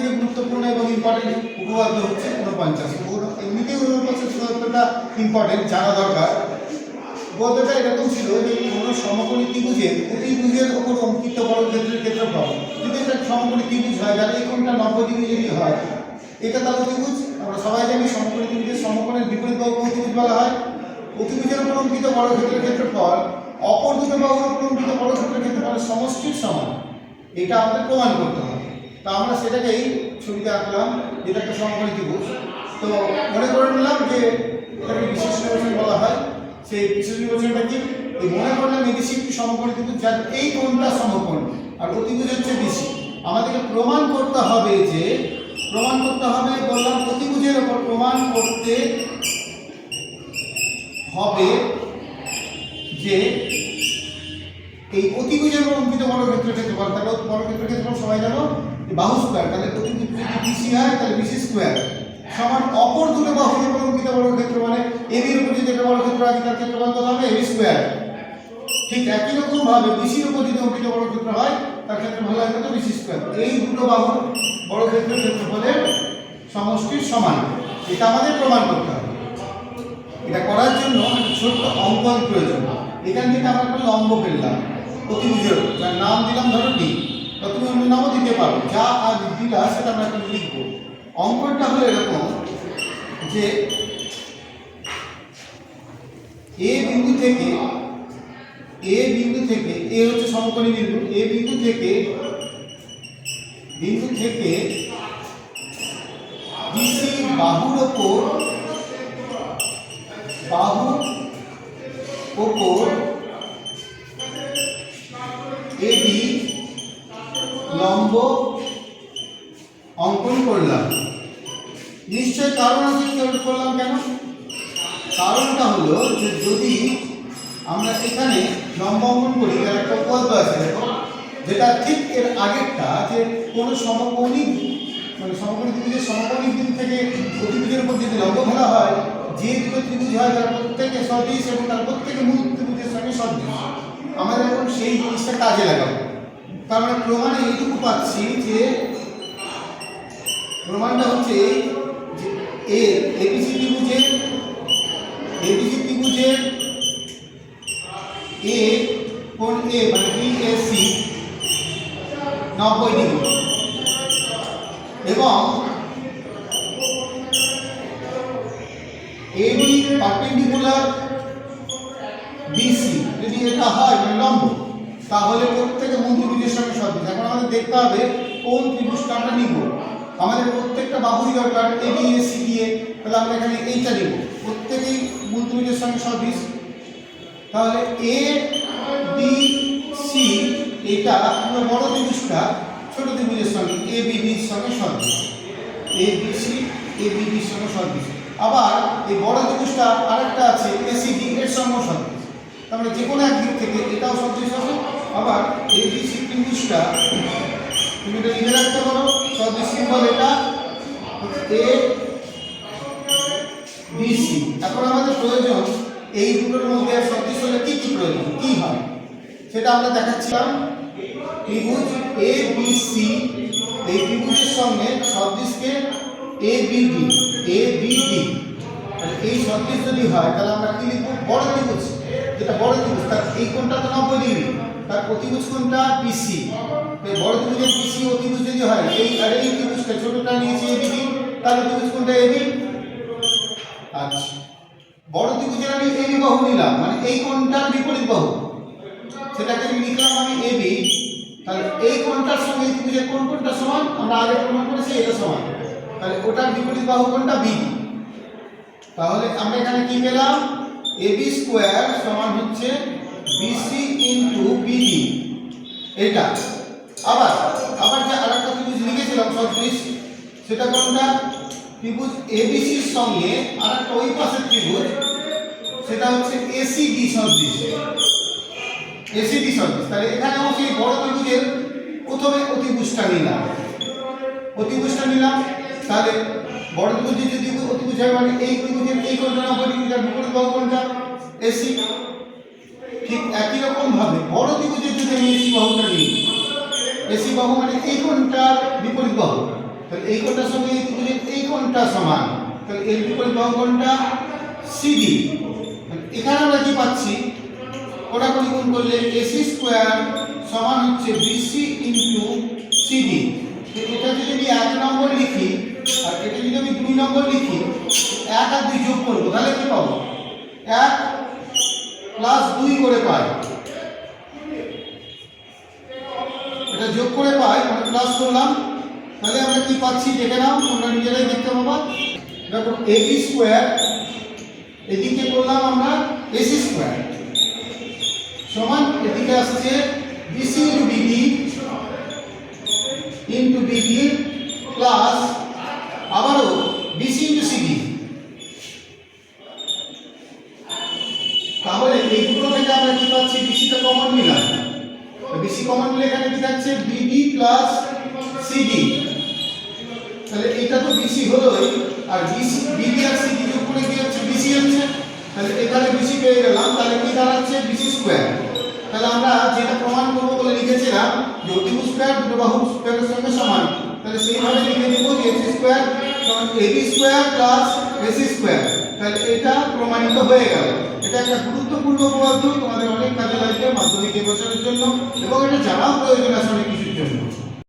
থেকে গুরুত্বপূর্ণ এবং ইম্পর্টেন্ট উপপাদ্য হচ্ছে ঊনপঞ্চাশ ঊন- এমনিতেই ঊনপঞ্চাশ উপপাদ্যটা ইম্পর্টেন্ট জানা দরকার। উপপাদ্যটা এরকম ছিল যে কোনো সমকোণী ত্রিভুজের অতিভুজের ওপর অঙ্কিত বর্গক্ষেত্রের ক্ষেত্রফল। যদি এটা সমকোণী ত্রিভুজ হয় যার এই কোণটা নব্বই যদি হয়, এটা তার অতিভুজ আমরা সবাই জানি সমকোণী ত্রিভুজের সমকোণের বিপরীত বাহুকে অতিভুজ বলা হয়? অতিভুজের উপর অঙ্কিত বর্গক্ষেত্রের ক্ষেত্রফল, অপর দুটো বাহুর উপর অঙ্কিত বর্গক্ষেত্রের ক্ষেত্রফলের সমষ্টির সমান। এটা আমাদের প্রমাণ করতে হবে। তা আমরা সেটাকেই ছবিতে আঁকলাম, যেটা একটা সমকোণী ত্রিভুজ তো মনে করে নিলাম যে এটাকে বিশেষ নির্বাচন বলা হয়। সেই বিশেষ নির্বাচনটা কি? মনে করলাম এবিসি একটি সমকোণী ত্রিভুজ যার এই কোণটা সমকোণ, আর অতিভুজ হচ্ছে বিসি আমাদেরকে প্রমাণ করতে হবে যে, প্রমাণ করতে হবে, বললাম অতিভুজের ওপর প্রমাণ করতে হবে যে এই অতিভুজের অঙ্কিত বর্গক্ষেত্রের ক্ষেত্রফল, তাহলে বর্গক্ষেত্রের ক্ষেত্রফল সবাই জানো? বাহু স্কোয়ার তাহলে যদি বিসি হয়, তাহলে বিসি স্কোয়ার সমান অপর দুটো বাহুর উপর অঙ্কিত বর্গক্ষেত্র মানে এবির উপর যদি একটা বর্গক্ষেত্র আছে, তার ক্ষেত্রফল কত হবে এবি স্কোয়ার ঠিক একই রকম ভাবে বিসির উপর যদি অঙ্কিত বর্গক্ষেত্র হয়, তার ক্ষেত্রে ভালো হয় কত বিসি স্কোয়ার এই দুটো বাহুর বর্গক্ষেত্রের ক্ষেত্রফলের সমষ্টির সমান। এটা আমাদের প্রমাণ করতে হবে। এটা করার জন্য ছোট্ট অঙ্কন প্রয়োজন। এখান থেকে আমরা একটা লম্ব ফেললাম। অতিভুজের যার নাম দিলাম ধরো ডি বা তুমি অন্য নামও দিতে পারো। যা আর দিলা সেটা আমরা এখন লিখব। হলো এরকম যে এ বিন্দু থেকে এ বিন্দু থেকে এ হচ্ছে সমকোণী বিন্দু। এ বিন্দু থেকে বিন্দু থেকে বাহুর ওপর বাহুর ওপর এবি লম্ব অঙ্কন করলাম নিশ্চয় কারণ আছে কি ওটা করলাম কেন? কারণটা হলো যে যদি আমরা এখানে লম্ব করি তার একটা উপপাদ্য আছে, দেখো, যেটা ঠিক এর আগেরটা যে কোনো সমকৌণিক মানে সমকোণী ত্রিভুজের সমকোণী বিন্দু থেকে অতিভুজের উপর যদি লম্ব ফেলা হয়, যে দুটো ত্রিভুজ হয় তার প্রত্যেকে সদৃশ এবং তার প্রত্যেকে মূল ত্রিভুজের সঙ্গে সদৃশ। আমাদের এখন সেই জিনিসটা কাজে লাগাবো। তার মানে প্রমাণে এইটুকু পাচ্ছি যে, প্রমাণটা হচ্ছে এই যে এ এবিসি ত্রিভুজের এবিসি ত্রিভুজের এ কোণ এ মানে বিএসি নব্বই ডিগ্রি। এবং এবি পার্পেন্ডিকুলার বিসি যদি এটা হয় লম্ব তাহলে প্রত্যেকে মূল ত্রিভুজের সঙ্গে সদৃশ এখন আমাদের দেখতে হবে কোন ত্রিভুজটা আমরা নিব আমাদের প্রত্যেকটা বাহুই দরকার এ বি এ সি দিয়ে তাহলে আমরা এখানে এইটা নিব। প্রত্যেকেই মূল ত্রিভুজের সঙ্গে সদৃশ তাহলে এ বি সি এটা পুরো বড় ত্রিভুজটা, ছোট ত্রিভুজের সঙ্গে এ বি বির সঙ্গে সদৃশ A B C A B বির সঙ্গে সদৃশ আবার এই বড় ত্রিভুজটা আরেকটা আছে এ সি ডি এর সঙ্গে সদৃশ তার মানে যে কোনো একদিক থেকে এটাও সদৃশ হবে। আবার এ বি সি ত্রিভুজটা তুমি এটা লিখে রাখতে পারো, সদৃশ সিম্বল এটা এ বিসি এখন আমাদের প্রয়োজন, এই দুটোর মধ্যে সদৃশ হলে কি কি প্রয়োজন, কি হয়? সেটা আমরা দেখাচ্ছিলাম। ত্রিভুজ এ বি সি এই ত্রিভুজের সঙ্গে সদৃশকে A B D A B D এই সদৃশ যদি হয়, তাহলে আমরা কি লিখব? বড় ত্রিভুজ। যেটা বড় ত্রিভুজ, তার এই কোণটা তো নব্বই ডিগ্রি, তার কোণটা বিসি এই বড় ত্রিভুজের বিসি অতিভুজ যদি হয়। এই আর এই ত্রিভুজটা ছোটটা নিয়েছি এ বি তাহলে অতিভুজ কোণটা এ বি আচ্ছা। বড় ত্রিভুজের আমি এই বাহু নিলাম মানে এই কোণটার বিপরীত বাহু। সেটাকে আমি লিখলাম আমি এ বি তাহলে এই কোণটার সঙ্গে এই ত্রিভুজের কোন কোণটা সমান? আমরা আগে প্রমাণ করেছি এটা সমান। তাহলে ওটার বিপরীত বাহু কোণটা বি তাহলে আমরা এখানে কি পেলাম? এ বি স্কোয়ার সমান হচ্ছে বিসি ইন্টু বিডি এটা আবার আবার যে আরেকটা ত্রিভুজ লিখেছিলাম সদৃশ সেটা কোনটা? ত্রিভুজ এবিসির সঙ্গে আরেকটা ওই পাশের ত্রিভুজ, সেটা হচ্ছে এসি এসিডি সদৃশ। এসিডি সদৃশ। তাহলে এখানেও সেই বড় ত্রিভুজের প্রথমে অতিভুজটা নিলাম। অতিভুজটা নিলাম, তাহলে বড় ত্রিভুজে যদি অতিভুজ হয় মানে এই ত্রিভুজের এই কোণটা নব্বই ডিগ্রি বিপরীত বাহু কোণটা এসি ঠিক একই রকম ভাবে বড় ত্রিভুজের যদি আমি এসি বাহুটা নিই এসি বাহু মানে এই কোণটার বিপরীত বাহু। তাহলে এই কোণটার সঙ্গে এই ত্রিভুজের এই কোণটা সমান, তাহলে এর বিপরীত বাহু কোণটা সিডি এখানে আমরা কি পাচ্ছি? কোটাকুটি গুণ করলে এসি স্কোয়ার সমান হচ্ছে বিসি ইন্টু সিডি এটা যদি আমি এক নম্বর লিখি, আর এটা যদি আমি দুই নম্বর লিখি, এক আর দুই যোগ করব, তাহলে কি পাবো? এক প্লাস দুই করে পাই। এটা যোগ করে পাই মানে প্লাস করলাম। তাহলে আমরা কি পাচ্ছি? দেখে নাও, তোমরা নিজেরাই দেখতে পাবা। দেখো এবি স্কোয়ার এদিকে করলাম আমরা এসি স্কোয়ার সমান এদিকে আসছে BC into BD into BD plus আবারও বিসি ইন্টু সিডি তাহলে এই দুটো থেকে আমরা কি পাচ্ছি? বিসিটা কমন নিলাম। বিসি কমন নিলে এখানে কি থাকছে? বিডি প্লাস সিডি তাহলে এটা তো বিসি হলোই, আর বিসি বিডি আর সিডি করে কি হচ্ছে? বিসি হচ্ছে। তাহলে এখানে বিসি পেয়ে গেলাম, তাহলে কি দাঁড়াচ্ছে? বিসি স্কোয়ার তাহলে আমরা যেটা প্রমাণ করব বলে লিখেছিলাম, যে অতিভুজ স্কোয়ার দুটো বাহু স্কোয়ারের সঙ্গে সমান। তাহলে সেইভাবে লিখে দেবো যে x square AB square plus AC square তাহলে এটা প্রমাণিত হয়ে গেল। এটা একটা গুরুত্বপূর্ণ উপপাদ্য, তোমাদের অনেক কাজে লাগবে মাধ্যমিক এবছরের জন্য, এবং এটা জানাও প্রয়োজন আছে অনেক কিছুর জন্য।